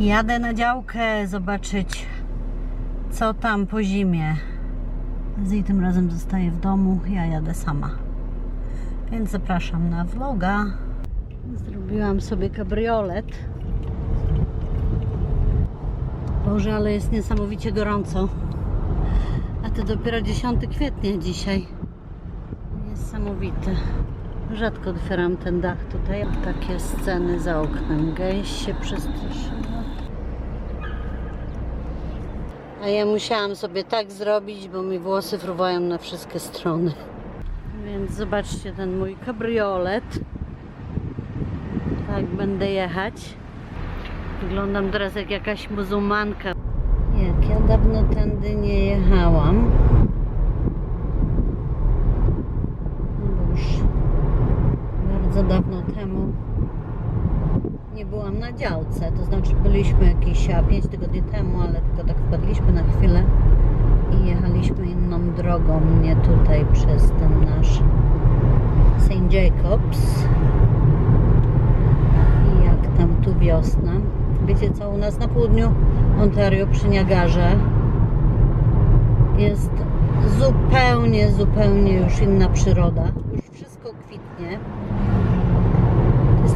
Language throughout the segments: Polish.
Jadę na działkę zobaczyć, co tam po zimie. Z tym razem zostaje w domu, ja jadę sama. Więc zapraszam na vloga. Zrobiłam sobie kabriolet. Boże, ale jest niesamowicie gorąco. A to dopiero 10 kwietnia dzisiaj. Niesamowite. Rzadko otwieram ten dach tutaj. Takie sceny za oknem. Gęś się przestraszyła. A ja musiałam sobie tak zrobić, bo mi włosy fruwają na wszystkie strony. Więc zobaczcie ten mój kabriolet. Tak będę jechać. Wyglądam teraz jak jakaś muzułmanka. Jak ja dawno tędy nie jechałam. No bo już bardzo dawno temu nie byłam na działce. To znaczy byliśmy jakieś 5 tygodni temu, ale tylko tak wpadliśmy na chwilę i jechaliśmy inną drogą, nie tutaj przez ten nasz St. Jacobs. I jak tam tu wiosna. Wiecie co, u nas na południu Ontario przy Niagarze jest zupełnie, zupełnie już inna przyroda. Już wszystko kwitnie.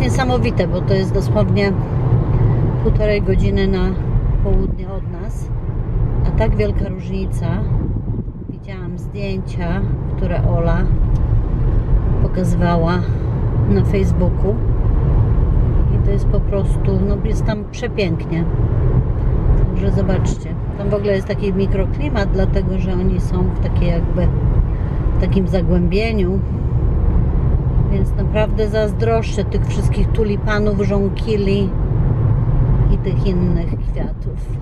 Niesamowite, bo to jest dosłownie półtorej godziny na południe od nas. A tak wielka różnica. Widziałam zdjęcia, które Ola pokazywała na Facebooku. I to jest po prostu, no jest tam przepięknie. Także zobaczcie. Tam w ogóle jest taki mikroklimat, dlatego że oni są w takiej jakby w takim zagłębieniu. Więc naprawdę zazdroszczę tych wszystkich tulipanów, żonkili i tych innych kwiatów.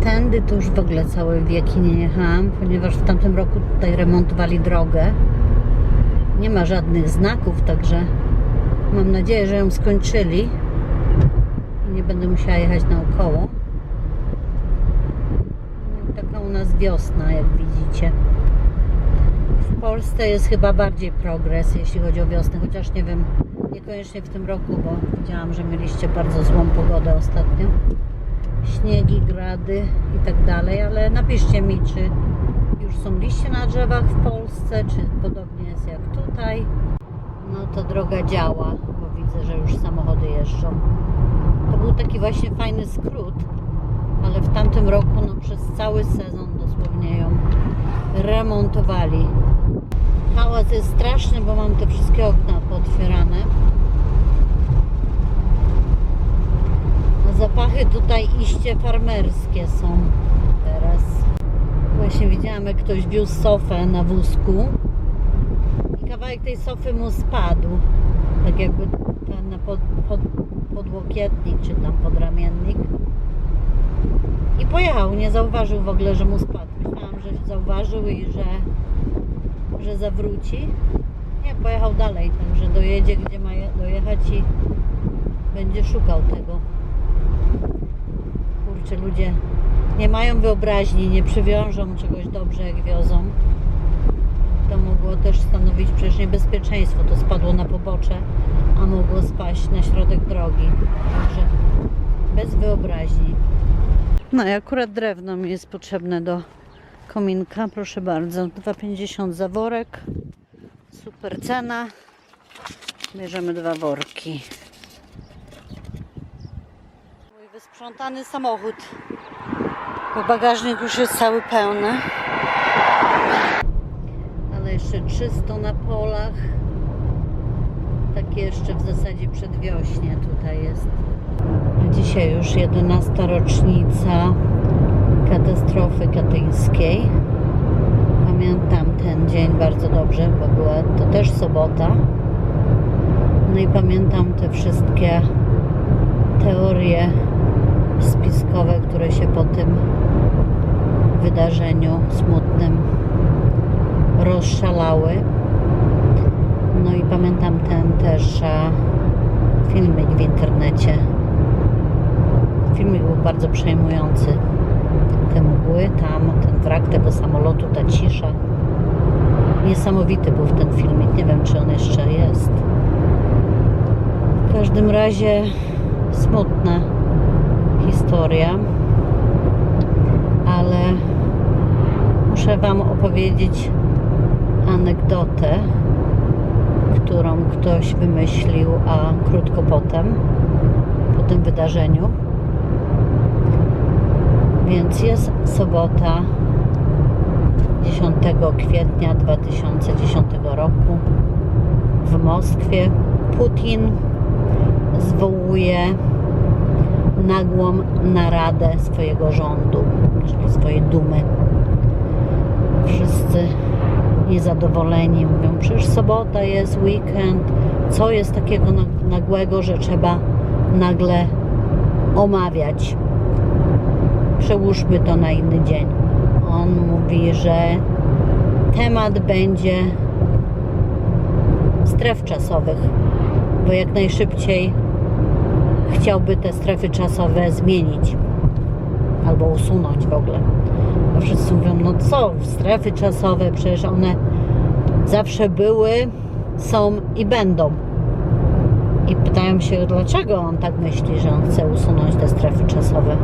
Tędy to już w ogóle całe wieki nie jechałam, ponieważ w tamtym roku tutaj remontowali drogę. Nie ma żadnych znaków, także mam nadzieję, że ją skończyli i nie będę musiała jechać naokoło. Taka u nas wiosna, jak widzicie. W Polsce jest chyba bardziej progres, jeśli chodzi o wiosnę, chociaż nie wiem, niekoniecznie w tym roku, bo widziałam, że mieliście bardzo złą pogodę ostatnio. Śniegi, grady i tak dalej, ale napiszcie mi, czy już są liście na drzewach w Polsce, czy podobnie jest jak tutaj. No to droga działa, bo widzę, że już samochody jeżdżą. To był taki właśnie fajny skrót, ale w tamtym roku no, przez cały sezon dosłownie ją remontowali. Hałas jest straszny, bo mam te wszystkie okna pootwierane. Zapachy tutaj iście farmerskie są teraz. Właśnie widziałam, jak ktoś wiózł sofę na wózku i kawałek tej sofy mu spadł. Tak jakby ten pod, pod, podłokietnik, czy tam podramiennik. I pojechał, nie zauważył w ogóle, że mu spadł. Myślałam, że zauważył i że, że zawróci. Nie, pojechał dalej, także dojedzie, gdzie ma je- dojechać i będzie szukał tego. Kurczę, ludzie nie mają wyobraźni, nie przywiążą czegoś dobrze, jak wiozą. To mogło też stanowić przecież niebezpieczeństwo. To spadło na pobocze, a mogło spaść na środek drogi. Także bez wyobraźni. No i akurat drewno mi jest potrzebne do kominka. Proszę bardzo, 2,50 za worek. Super cena. Bierzemy dwa worki. Mój wysprzątany samochód. Bo bagażnik już jest cały pełny. Ale jeszcze czysto na polach. Takie jeszcze w zasadzie przedwiośnie tutaj jest. Dzisiaj już 11 rocznica katastrofy katyńskiej. Pamiętam ten dzień bardzo dobrze, bo była to też sobota. No i pamiętam te wszystkie teorie spiskowe, które się po tym wydarzeniu smutnym rozszalały. No i pamiętam ten też filmik w internecie. Filmik był bardzo przejmujący. Te mgły tam, ten wrak tego samolotu, ta cisza. Niesamowity był ten filmik. Nie wiem, czy on jeszcze jest. W każdym razie smutna historia, ale muszę Wam opowiedzieć anegdotę, którą ktoś wymyślił, a krótko potem, po tym wydarzeniu. Więc jest sobota 10 kwietnia 2010 roku w Moskwie. Putin zwołuje nagłą naradę swojego rządu, czyli swojej dumy. Wszyscy niezadowoleni mówią, przecież sobota jest, weekend, co jest takiego na- nagłego, że trzeba nagle omawiać. Przełóżmy to na inny dzień. On mówi, że temat będzie stref czasowych, bo jak najszybciej chciałby te strefy czasowe zmienić albo usunąć w ogóle. A wszyscy mówią, no co, strefy czasowe, przecież one zawsze były, są i będą. I pytają się, dlaczego on tak myśli, że on chce usunąć te strefy czasowe.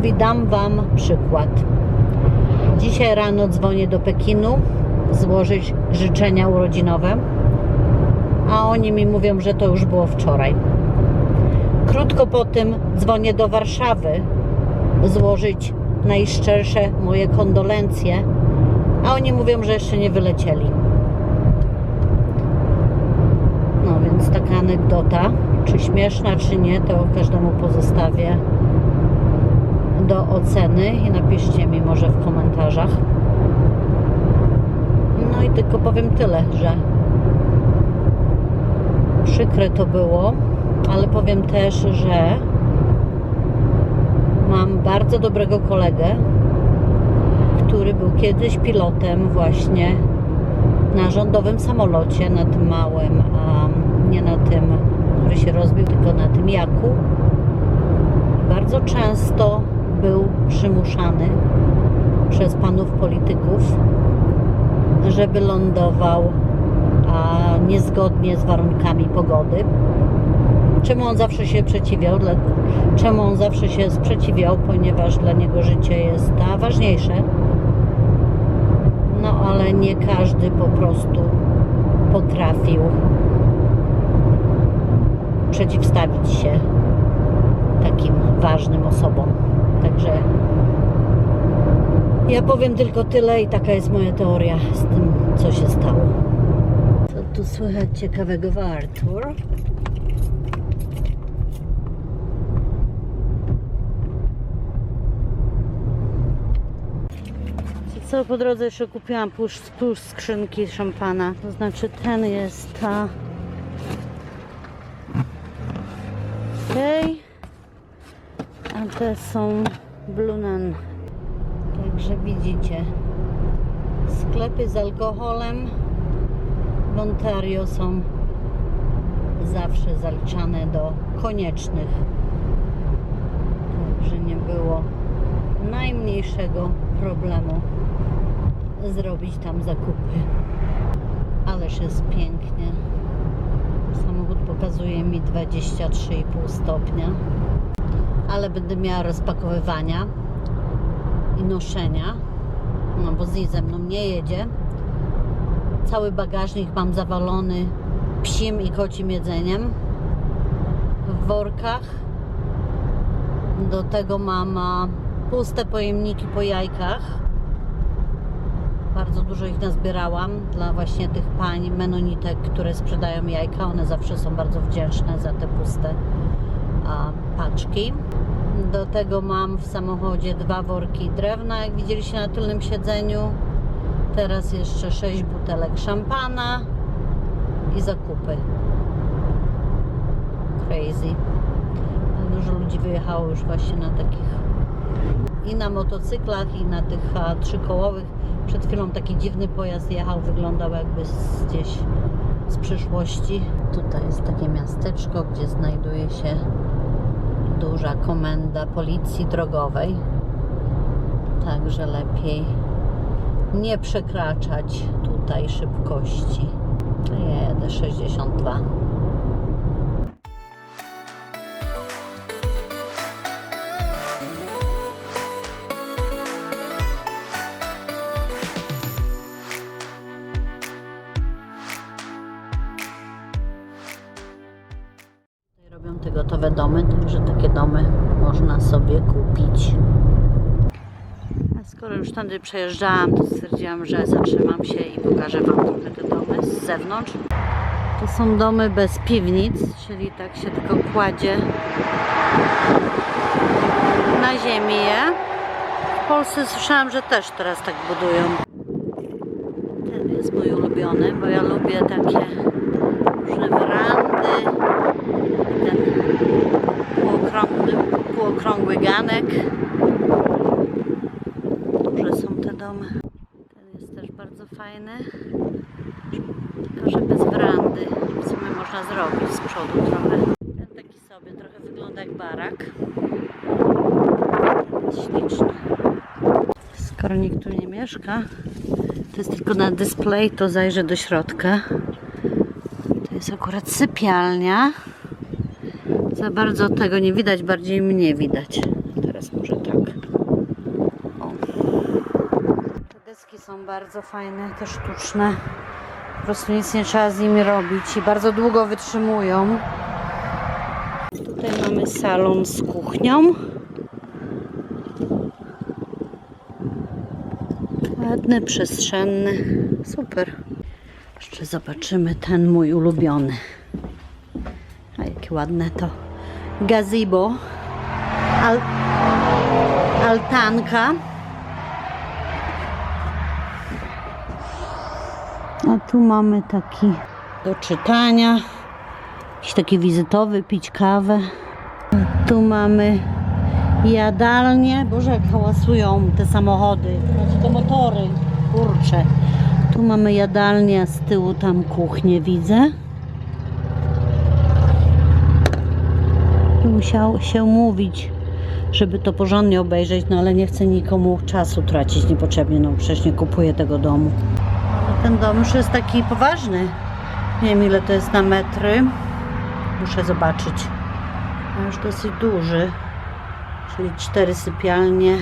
Mówi, dam Wam przykład. Dzisiaj rano dzwonię do Pekinu złożyć życzenia urodzinowe, a oni mi mówią, że to już było wczoraj. Krótko po tym dzwonię do Warszawy złożyć najszczersze moje kondolencje, a oni mówią, że jeszcze nie wylecieli. No więc taka anegdota, czy śmieszna, czy nie, to każdemu pozostawię do oceny i napiszcie mi może w komentarzach. No i tylko powiem tyle, że przykre to było, ale powiem też, że mam bardzo dobrego kolegę, który był kiedyś pilotem właśnie na rządowym samolocie, na tym małym, a nie na tym, który się rozbił, tylko na tym jaku. Bardzo często był przymuszany przez panów polityków, żeby lądował a niezgodnie z warunkami pogody. Czemu on zawsze się przeciwiał? Dla, czemu on zawsze się sprzeciwiał? Ponieważ dla niego życie jest a, ważniejsze. No ale nie każdy po prostu potrafił przeciwstawić się takim ważnym osobom. Także ja powiem tylko tyle i taka jest moja teoria z tym, co się stało. Co tu słychać ciekawego w Artur? Co po drodze jeszcze kupiłam pół, pół skrzynki szampana. To znaczy ten jest ta. Okej. A te są Blunan. Także widzicie. Sklepy z alkoholem w Ontario są zawsze zaliczane do koniecznych. Także nie było najmniejszego problemu zrobić tam zakupy. Ależ jest pięknie. Samochód pokazuje mi 23,5 stopnia, ale będę miała rozpakowywania i noszenia, no bo z ze mną nie jedzie. Cały bagażnik mam zawalony psim i kocim jedzeniem w workach. Do tego mam puste pojemniki po jajkach. Bardzo dużo ich nazbierałam dla właśnie tych pań menonitek, które sprzedają jajka. One zawsze są bardzo wdzięczne za te puste paczki. Do tego mam w samochodzie dwa worki drewna, jak widzieliście na tylnym siedzeniu. Teraz jeszcze sześć butelek szampana i zakupy. Crazy. Dużo ludzi wyjechało już właśnie na takich i na motocyklach, i na tych a, trzykołowych. Przed chwilą taki dziwny pojazd jechał, wyglądał jakby z, gdzieś z przyszłości. Tutaj jest takie miasteczko, gdzie znajduje się duża komenda policji drogowej. Także lepiej nie przekraczać tutaj szybkości. Ja jadę 62. te gotowe domy, także takie domy można sobie kupić. A skoro już tędy przejeżdżałam, to stwierdziłam, że zatrzymam się i pokażę Wam trochę te domy z zewnątrz. To są domy bez piwnic, czyli tak się tylko kładzie na ziemi je. W Polsce słyszałam, że też teraz tak budują. Ten jest mój ulubiony, bo ja lubię takie różne werandy. i Ten półokrągły, półokrągły ganek. Duże są te domy. Ten jest też bardzo fajny. Tylko, że bez werandy. W sumie można zrobić z przodu trochę. Ten taki sobie trochę wygląda jak barak. Jest śliczny. Skoro nikt tu nie mieszka, to jest tylko na display, to zajrzę do środka. To jest akurat sypialnia. Za bardzo tego nie widać, bardziej mnie widać. Teraz może tak. O. Te deski są bardzo fajne, te sztuczne. Po prostu nic nie trzeba z nimi robić i bardzo długo wytrzymują. Tutaj mamy salon z kuchnią. Ładny, przestrzenny. Super. Jeszcze zobaczymy ten mój ulubiony. A jakie ładne to gazebo. Al altanka. A tu mamy taki do czytania. Jakiś taki wizytowy, pić kawę. Tu mamy jadalnię. Boże, jak hałasują te samochody. Znaczy te motory. Kurcze. Tu mamy jadalnię, z tyłu tam kuchnię widzę. Musiał się mówić, żeby to porządnie obejrzeć, no ale nie chcę nikomu czasu tracić niepotrzebnie, no przecież nie kupuję tego domu. Ale ten dom już jest taki poważny. Nie wiem ile to jest na metry. Muszę zobaczyć. A już dosyć duży. Czyli cztery sypialnie,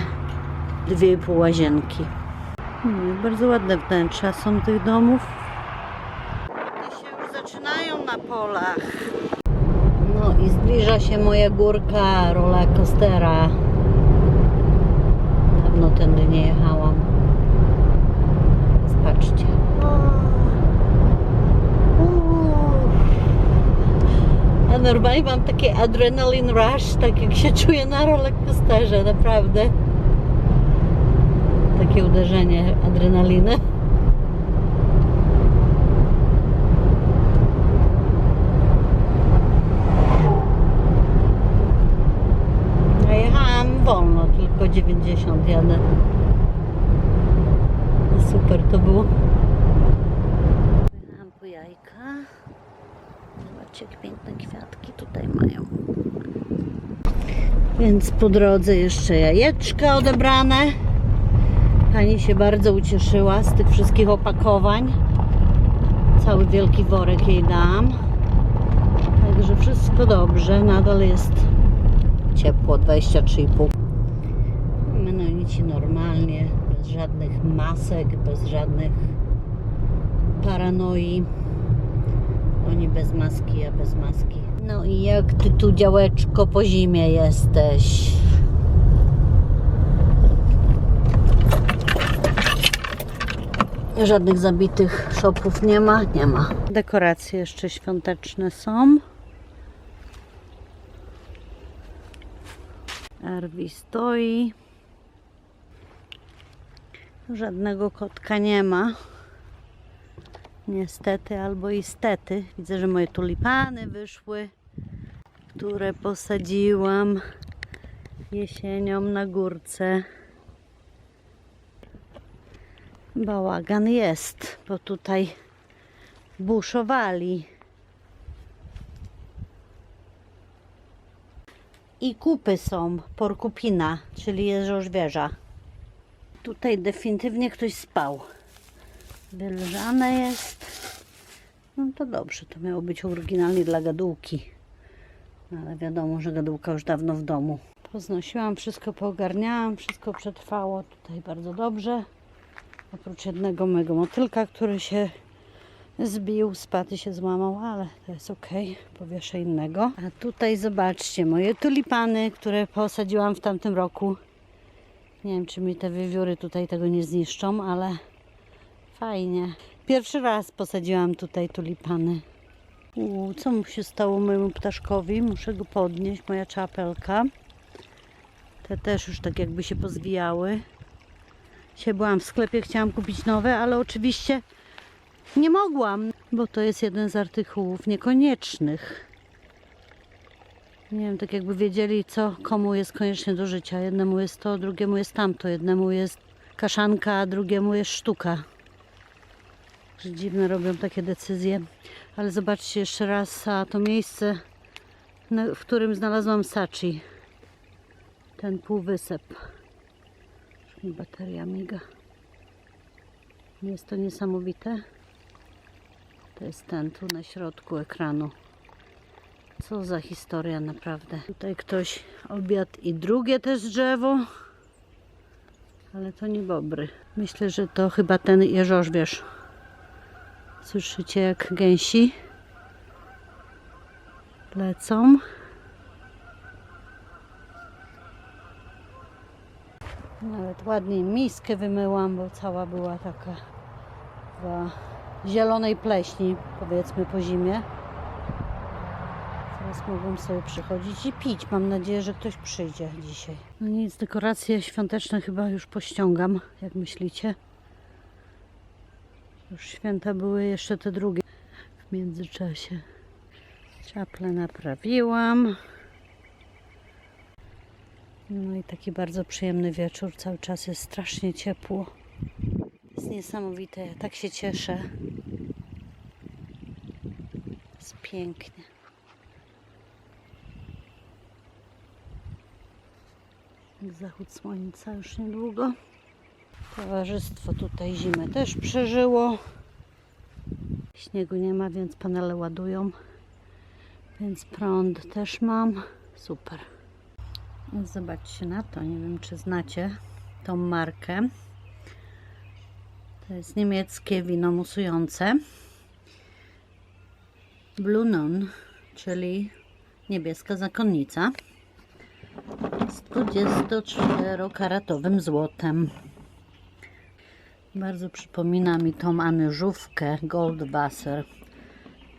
dwie i pół łazienki. Hmm, bardzo ładne wnętrza są tych domów. Te się już zaczynają na polach. I zbliża się moja górka roller coastera. Dawno tędy nie jechałam. Zobaczcie. A normalnie mam takie adrenaline rush, tak jak się czuję na roller coasterze, naprawdę. Takie uderzenie adrenaliny. Ja jechałam wolno, tylko 90 jadę. No super to było. Jechałam po jajka. Zobaczcie, jak piękne kwiatki tutaj mają. Więc po drodze jeszcze jajeczka odebrane. Pani się bardzo ucieszyła z tych wszystkich opakowań. Cały wielki worek jej dam. Także wszystko dobrze. Nadal jest ciepło, 23,5. Normalnie, bez żadnych masek, bez żadnych paranoi. Oni bez maski, ja bez maski. No i jak ty tu działeczko po zimie jesteś? Żadnych zabitych shopów nie ma? Nie ma. Dekoracje jeszcze świąteczne są. Arwi stoi. Żadnego kotka nie ma. Niestety albo istety. Widzę, że moje tulipany wyszły, które posadziłam jesienią na górce. Bałagan jest, bo tutaj buszowali. I kupy są, porkupina, czyli jeżożwierza. Tutaj definitywnie ktoś spał. Wylżane jest. No to dobrze, to miało być oryginalnie dla gadułki. No, ale wiadomo, że gadułka już dawno w domu. Poznosiłam, wszystko poogarniałam, wszystko przetrwało tutaj bardzo dobrze. Oprócz jednego mego motylka, który się zbił, spadł i się złamał, ale to jest ok, powieszę innego. A tutaj zobaczcie moje tulipany, które posadziłam w tamtym roku. Nie wiem, czy mi te wiewióry tutaj tego nie zniszczą, ale fajnie. Pierwszy raz posadziłam tutaj tulipany. Co mu się stało mojemu ptaszkowi? Muszę go podnieść, moja czapelka. Te też już tak jakby się pozwijały. Dzisiaj byłam w sklepie, chciałam kupić nowe, ale oczywiście nie mogłam, bo to jest jeden z artykułów niekoniecznych. Nie wiem, tak jakby wiedzieli, co komu jest koniecznie do życia. Jednemu jest to, drugiemu jest tamto. Jednemu jest kaszanka, a drugiemu jest sztuka. Że dziwne robią takie decyzje. Ale zobaczcie jeszcze raz a to miejsce, na- w którym znalazłam sachi. Ten półwysep. Bateria miga. Jest to niesamowite. To jest ten tu na środku ekranu. Co za historia naprawdę. Tutaj ktoś obiad i drugie też drzewo. Ale to nie bobry. Myślę, że to chyba ten jeżorzwiesz. Słyszycie jak gęsi lecą. Nawet ładnie miskę wymyłam, bo cała była taka w zielonej pleśni, powiedzmy po zimie. Teraz mogą sobie przychodzić i pić. Mam nadzieję, że ktoś przyjdzie dzisiaj. No nic, dekoracje świąteczne chyba już pościągam, jak myślicie. Już święta były jeszcze te drugie w międzyczasie. Czaple naprawiłam. No i taki bardzo przyjemny wieczór. Cały czas jest strasznie ciepło. Jest niesamowite. Ja tak się cieszę. Jest pięknie. Zachód słońca już niedługo. Towarzystwo tutaj zimę też przeżyło. Śniegu nie ma, więc panele ładują. Więc prąd też mam. Super. Zobaczcie na to. Nie wiem, czy znacie tą markę. To jest niemieckie wino musujące. Blue Nun, czyli niebieska zakonnica. Z 24-karatowym złotem. Bardzo przypomina mi tą anyżówkę Goldwasser.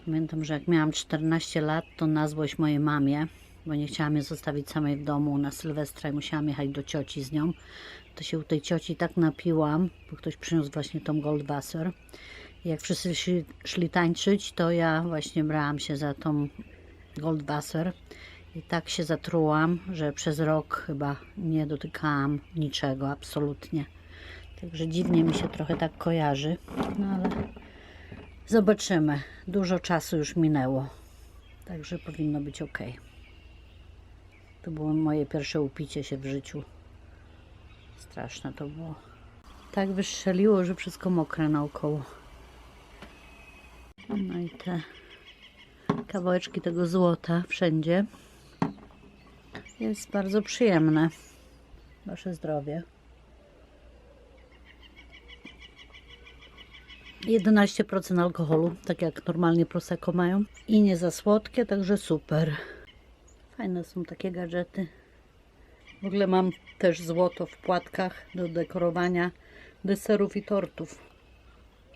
Pamiętam, że jak miałam 14 lat, to na złość mojej mamie, bo nie chciałam jej zostawić samej w domu na Sylwestra i musiałam jechać do cioci z nią. To się u tej cioci tak napiłam, bo ktoś przyniósł właśnie tą Goldwasser. I jak wszyscy szli, szli tańczyć, to ja właśnie brałam się za tą Goldwasser. I tak się zatrułam, że przez rok chyba nie dotykałam niczego, absolutnie. Także dziwnie mi się trochę tak kojarzy, no ale zobaczymy. Dużo czasu już minęło, także powinno być ok. To było moje pierwsze upicie się w życiu. Straszne to było. Tak wystrzeliło, że wszystko mokre naokoło. No i te kawałeczki tego złota wszędzie. Jest bardzo przyjemne. Wasze zdrowie. 11% alkoholu, tak jak normalnie Prosecco mają. I nie za słodkie, także super. Fajne są takie gadżety. W ogóle mam też złoto w płatkach do dekorowania deserów i tortów.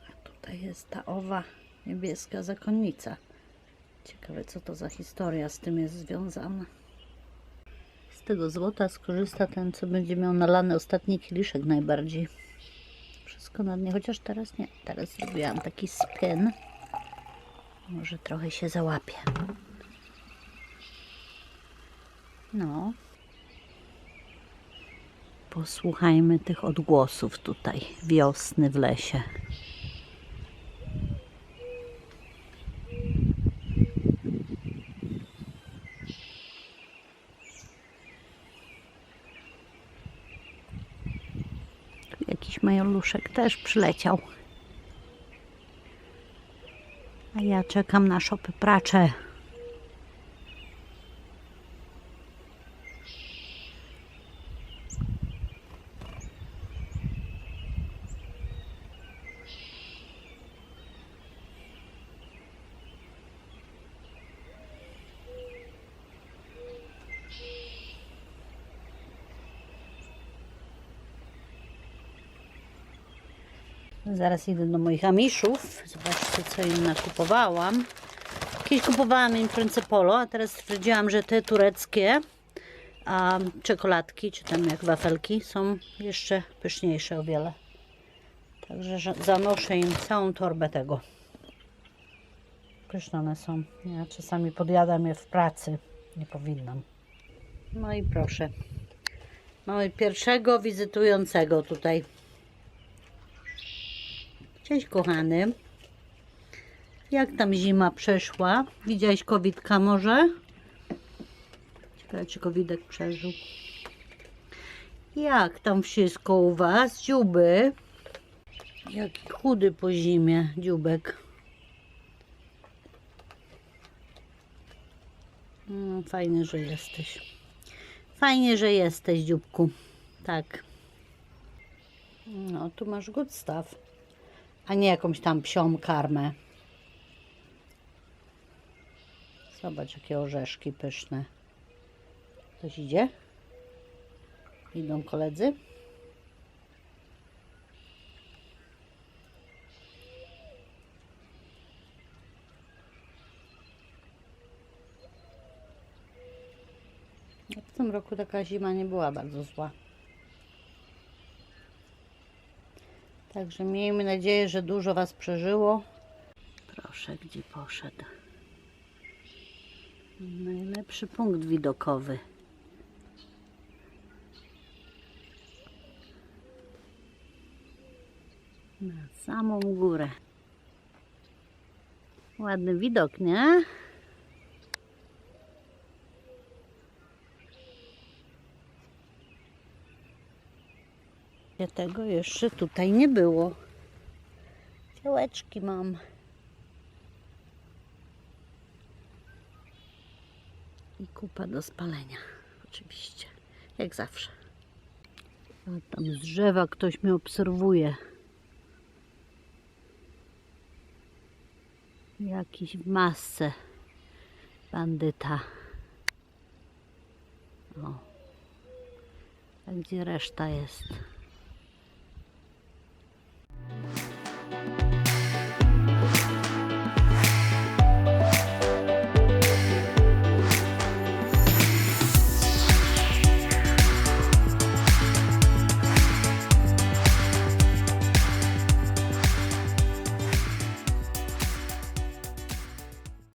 A tutaj jest ta owa niebieska zakonnica. Ciekawe, co to za historia z tym jest związana. Tego złota skorzysta ten, co będzie miał nalany ostatni kieliszek najbardziej. Wszystko na dnie, chociaż teraz nie. Teraz zrobiłam taki spin. Może trochę się załapie. No. Posłuchajmy tych odgłosów tutaj wiosny w lesie. Jakiś majoluszek też przyleciał. A ja czekam na szopy pracze. Zaraz idę do moich amiszów. Zobaczcie, co im nakupowałam. Kiedyś kupowałam im Polo, a teraz stwierdziłam, że te tureckie a czekoladki, czy tam jak wafelki, są jeszcze pyszniejsze o wiele. Także że- zanoszę im całą torbę tego. Pyszne one są. Ja czasami podjadam je w pracy. Nie powinnam. No i proszę. Mamy pierwszego wizytującego tutaj. Cześć kochany. Jak tam zima przeszła? Widziałeś kowidka może? Ciekawe czy kowidek przeżył. Jak tam wszystko u was? Dziuby? Jaki chudy po zimie dziubek. No, fajnie, że jesteś. Fajnie, że jesteś, dzióbku. Tak. No, tu masz good stuff. A nie jakąś tam psią karmę. Zobacz, jakie orzeszki pyszne. Ktoś idzie? Idą koledzy? W tym roku taka zima nie była bardzo zła. Także miejmy nadzieję, że dużo Was przeżyło. Proszę, gdzie poszedł? Najlepszy punkt widokowy. Na samą górę. Ładny widok, nie? Ja Tego jeszcze tutaj nie było. Działeczki mam. I kupa do spalenia. Oczywiście. Jak zawsze. A tam z drzewa ktoś mnie obserwuje. Jakiś w masce. Bandyta. O. A gdzie reszta jest?